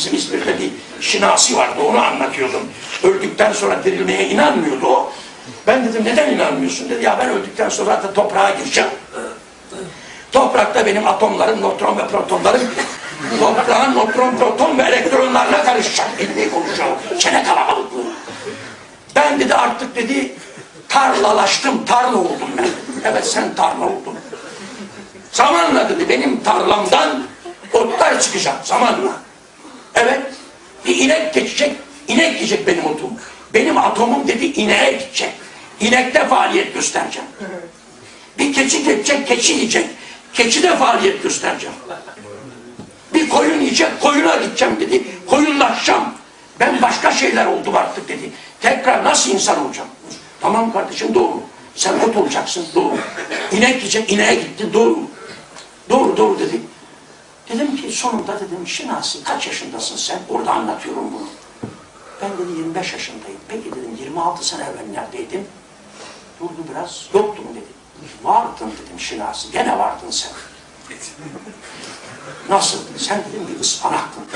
Bizim İzmir'de bir şinasi vardı onu anlatıyordum. Öldükten sonra dirilmeye inanmıyordu o. Ben dedim neden inanmıyorsun dedi. Ya ben öldükten sonra zaten toprağa gireceğim. Toprakta benim atomlarım, nötron ve protonlarım toprağın nötron, proton ve elektronlarla karışacak. İlmi konuşuyor. Çene kalabalıklığı. Ben dedi artık dedi tarlalaştım, tarla oldum ben. Evet sen tarla oldun. Zamanla dedi benim tarlamdan otlar çıkacak zamanla. Evet bir inek geçecek, inek yiyecek benim otum. Benim atomum dedi ineğe gidecek. İnekte faaliyet göstereceğim. Bir keçi geçecek, keçi yiyecek. Keçi de faaliyet göstereceğim. Bir koyun yiyecek, koyuna gideceğim dedi. Koyunlaşacağım. Ben başka şeyler oldum artık dedi. Tekrar nasıl insan olacağım? Tamam kardeşim doğru. Sen ot olacaksın doğru. İnek yiyecek, ineğe gitti doğru. Doğru doğru dedi. Dedim ki sonunda dedim Şinasi kaç yaşındasın sen? Orada anlatıyorum bunu. Ben dedi 25 yaşındayım. Peki dedim 26 sene evvel neredeydin? Durdu biraz. Yoktum dedi. Vardın dedim Şinasi. Gene vardın sen. Nasıl? Sen dedim bir ıspanaktın.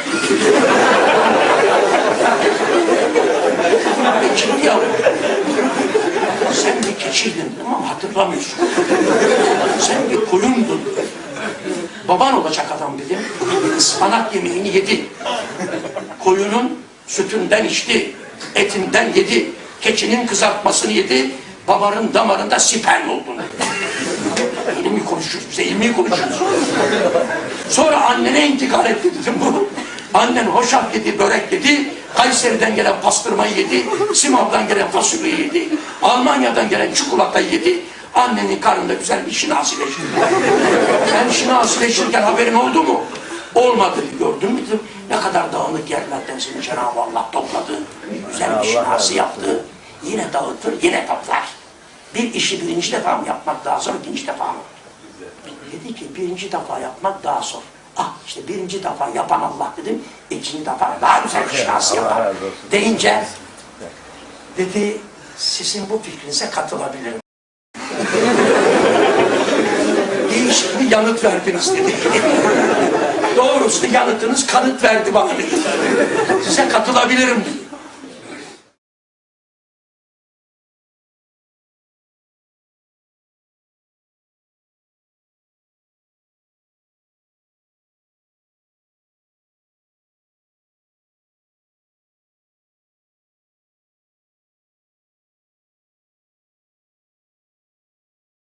Peki ya. Sen bir keçiydin ama hatırlamıyorsun. Sen bir koyundun. Baban olacak adam dedim. Ispanak yemeğini yedi. Koyunun sütünden içti. Etinden yedi. Keçinin kızartmasını yedi. Babanın damarında sperm oldun. İlmi konuşuyoruz bize, ilmi konuşuyoruz. Sonra annene intikal etti dedim bu. Annen hoşaf yedi, börek yedi. Kayseri'den gelen pastırmayı yedi. Simav'dan gelen fasulyeyi yedi. Almanya'dan gelen çikolatayı yedi. Annenin karnında güzel bir şinasileşti. Sen şinasileşirken haberin oldu mu? Olmadı. Gördün mü? Ne kadar dağınık yerlerden seni Cenab-ı Allah topladı. Güzel bir şinasi yaptı. Yine dağıtır, yine toplar. Bir işi birinci defa mı yapmak daha zor, ikinci defa mı? Dedi ki birinci defa yapmak daha zor. Ah işte birinci defa yapan Allah dedim. ikinci defa daha güzel bir şinasi yapar. Deyince dedi sizin bu fikrinize katılabilirim. Değişik bir yanıt verdiniz dedi. Doğrusu yanıtınız kanıt verdi bana dedi. Size katılabilirim dedi.